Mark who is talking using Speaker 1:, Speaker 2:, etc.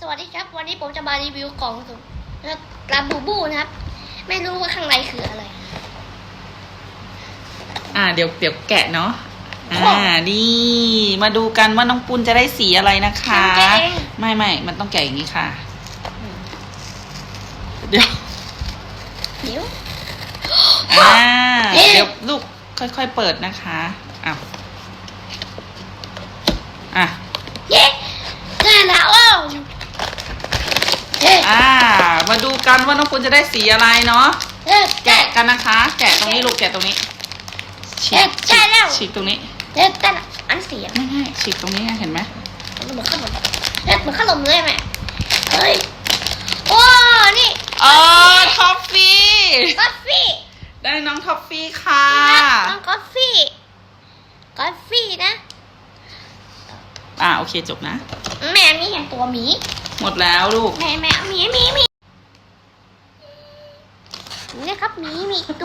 Speaker 1: สวัสดีครับวันนี้ผมจะมารีวิวกล่องสุ่มนะครับลาบูบูนะครับ ไม่รู้ว่าข้างในคืออะไร
Speaker 2: อ่า เดี๋ยวเดี๋ยวแกะเนาะ
Speaker 1: ค่ะ
Speaker 2: อ่านี่มาดูกันว่าน้องปุณจะได้สีอะไรนะคะ
Speaker 1: แกะเอง
Speaker 2: ไม่ไม่มันต้องแกะอย่างนี้ค่ะ เดี๋ยว
Speaker 1: เดี๋ยว
Speaker 2: อ่า
Speaker 1: เอ๊ะ
Speaker 2: เดี๋ยวลูกค่อยๆเปิดนะคะอ้าวอะ
Speaker 1: เย้ได้แล้วอ้าวเฮ้ย
Speaker 2: อ่า มาดูกันว่าน้องปุณจะได้สีอะไรเนาะ
Speaker 1: เฮ้ย
Speaker 2: แกะกันนะคะ แกะตรงนี้ลูกแกะตรงนี้ฉี
Speaker 1: เอ๊ะ
Speaker 2: ก
Speaker 1: ใช่แล้ว
Speaker 2: ฉีกตรงนี้
Speaker 1: เฮ้ยแต่ละอันเสียง
Speaker 2: ไม่ไม่ฉีกตรงนี้เห็นไหม
Speaker 1: มันเหมือนขนมเฮ้ยเหมือนขนมเลยไหมเฮ้ยโอ้นี่
Speaker 2: อ๋อท็อฟฟี่
Speaker 1: กาแฟ
Speaker 2: ได้น้องท็อฟฟี่ค่ะ
Speaker 1: น้องกาแฟกาแฟนะ
Speaker 2: อ่าโอเคจบนะ
Speaker 1: แม่มีเห็นตัวหมี
Speaker 2: หมดแล้วลูก
Speaker 1: แม่แม่หมีหมีหมีนี่ครับหมีหมีตัว